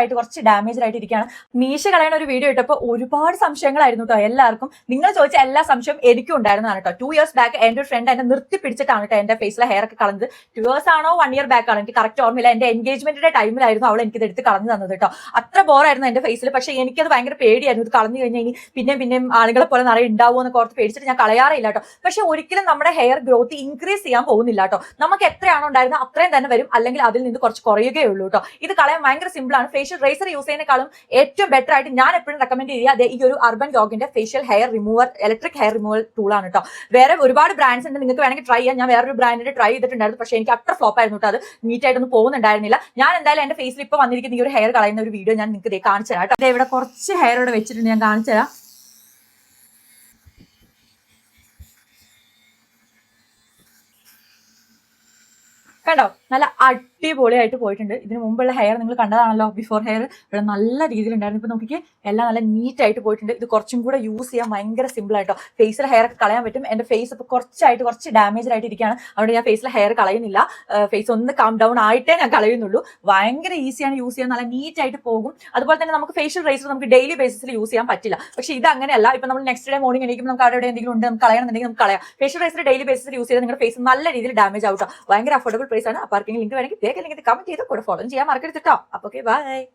ആയിട്ട് കുറച്ച് ഡാമേജ് ആയിട്ട് ഇരിക്കുകയാണ് മീശ കളയുന്ന ഒരു വീഡിയോ ഇട്ടപ്പോൾ ഒരുപാട് സംശയങ്ങളായിരുന്നു കേട്ടോ എല്ലാവർക്കും. നിങ്ങൾ ചോദിച്ച എല്ലാ സംശയവും എനിക്കും ഉണ്ടായിരുന്നതാണ് കേട്ടോ ടു ഇയേഴ്സ് ബാക്ക് എന്റെ ഒരു ഫ്രണ്ട് എന്നെ നിർത്തി പിടിച്ചിട്ടാണ് കേട്ടോ എന്റെ ഫേസിലെ ഹെയർ ഒക്കെ കളഞ്ഞത്. ടു ഇയേഴ്സ് ആണോ വൺ ഇയർ ബാക്ക് ആണോ? എനിക്ക് കറക്റ്റ് ഓർമ്മയില്ല. എന്റെ എൻഗേജ്മെന്റിന്റെ ടൈമിലായിരുന്നു അവൾ എനിക്കിത് എടുത്ത് കളഞ്ഞു തന്നത് കേട്ടോ അത്ര ബോറായിരുന്നു എന്റെ ഫേസിൽ പക്ഷേ എനിക്കത് ഭയങ്കര പേടിയായിരുന്നു. ഇത് കളഞ്ഞു കഴിഞ്ഞാൽ ഇനി പിന്നെയും പിന്നെയും ആളുകളെ പോലെ നിറയെ ഉണ്ടാവുമോ എന്നൊക്കെ ഓർത്ത് പേടിച്ചിട്ട് ഞാൻ കളയാറില്ല കേട്ടോ പക്ഷെ ഒരിക്കലും നമ്മുടെ ഹെയർ ഗ്രോത്ത് ഇൻക്രീസ് ചെയ്യാൻ പോകുന്നില്ല കേട്ടോ നമുക്ക് എത്രയാണോ ഉണ്ടായിരുന്നത് അത്രയും തന്നെ വരും. അല്ലെങ്കിൽ അതിൽ നിന്ന് കുറച്ച് കുറയുകയുള്ളൂ കേട്ടോ ഇത് കളയാൻ ഭയങ്കര സിമ്പിൾ ആണ്. ഫേഷ്യൽ റേസർ യൂസ് ചെയ്യുന്നതിനേക്കാളും ഏറ്റവും ബെറ്റർ ആയിട്ട് ഞാൻ എപ്പോഴും റെക്കമെൻഡ് ചെയ്യുക അതെ ഈ ഒരു urban ഡോഗിന്റെ facial hair remover electric hair removal tool ആണ് കേട്ടോ വേറെ ഒരുപാട് ബ്രാൻഡ്സ് ഉണ്ട് നിങ്ങൾക്ക് വേണമെങ്കിൽ ട്രൈ ചെയ്യാം. ഞാൻ വേറൊരു ബ്രാൻഡിന്റെ ട്രൈ ചെയ്തിട്ടുണ്ടായിരുന്നു പക്ഷേ എനിക്ക് അത്ര ഫ്ലോപ്പ് ആയിരുന്നു കേട്ടോ അത്. നീറ്റ് ആയിട്ടൊന്നും പോകുന്നുണ്ടായിരുന്നില്ല. ഞാൻ എന്തായാലും എന്റെ ഫേസിൽ ഇപ്പോൾ വന്നിരിക്കുന്ന ഈ ഒരു ഹെയർ കളയുന്ന ഒരു വീഡിയോ ഞാൻ നിങ്ങൾക്ക് കാണിച്ചു തരാം കേട്ടോ ഇവിടെ കുറച്ച് ഹെയർ ഇവിടെ വെച്ചിട്ടുണ്ട് ഞാൻ കാണിച്ചു തരാം. കണ്ടോ? നല്ല അടിപൊളിയായിട്ട് പോയിട്ടുണ്ട്. ഇതിന് മുമ്പുള്ള ഹെയർ നിങ്ങൾ കണ്ടതാണല്ലോ ബിഫോർ ഹെയർ ഇവിടെ നല്ല രീതിയിൽ ഉണ്ടായിരുന്നു ഇപ്പൊ നോക്കിക്കേ എല്ലാം നല്ല നീറ്റ് ആയിട്ട് പോയിട്ടുണ്ട്. ഇത് കുറച്ചും കൂടെ യൂസ് ചെയ്യാൻ ഭയങ്കര സിമ്പിൾ ആയിട്ടോ ഫേസിലെ ഹെയർ ഒക്കെ കളയാൻ പറ്റും. എന്റെ ഫേസ് ഇപ്പൊ കുറച്ചായിട്ട് കുറച്ച് ഡാമേജ് ആയിട്ട് ഇരിക്കുകയാണ് അതുകൊണ്ട് ഞാൻ ഫേസിലെ ഹെയർ കളയുന്നില്ല. ഫേസ് ഒന്ന് കാം ഡൗൺ ആയിട്ടേ ഞാൻ കളയുന്നുള്ളൂ. ഭയങ്കര ഈസിയാണ് യൂസ് ചെയ്യാൻ. നല്ല നീറ്റ് ആയിട്ട് പോകും. അതുപോലെ തന്നെ നമുക്ക് ഫേഷ്യൽ റേസർ നമുക്ക് ഡെയിലി ബേസിസിൽ യൂസ് ചെയ്യാൻ പറ്റില്ല. പക്ഷേ ഇത് അങ്ങനെയല്ല. ഇപ്പൊ നമ്മൾ നെക്സ്റ്റ് ഡേ മോർണിംഗ് എണീക്കുമ്പോൾ നമുക്ക് അവിടെ എന്തെങ്കിലും ഉണ്ട് നമുക്ക് കളയണമെന്നുണ്ടെങ്കിൽ നമുക്ക് കളയാം. ഫേഷ്യൽ റേസർ ഡെയിലി ബേസിസിൽ യൂസ് ചെയ്താൽ നിങ്ങളുടെ ഫേസ് നല്ല രീതിയിൽ ഡാമേജ് ആവും ട്ടോ. ഭയങ്കര അഫോർഡബിൾ പ്രൈസ് ആണ് അപ്പോൾ ആർക്കെങ്കിലും ലിങ്ക് വേണമെങ്കിൽ വേഗം ലിങ്ക് കമന്റ് ചെയ്ത് കൂടെ ഫോളോ ചെയ്യാൻ മറക്കരുത് കേട്ടോ അപ്പോൾ ഓക്കെ ബൈ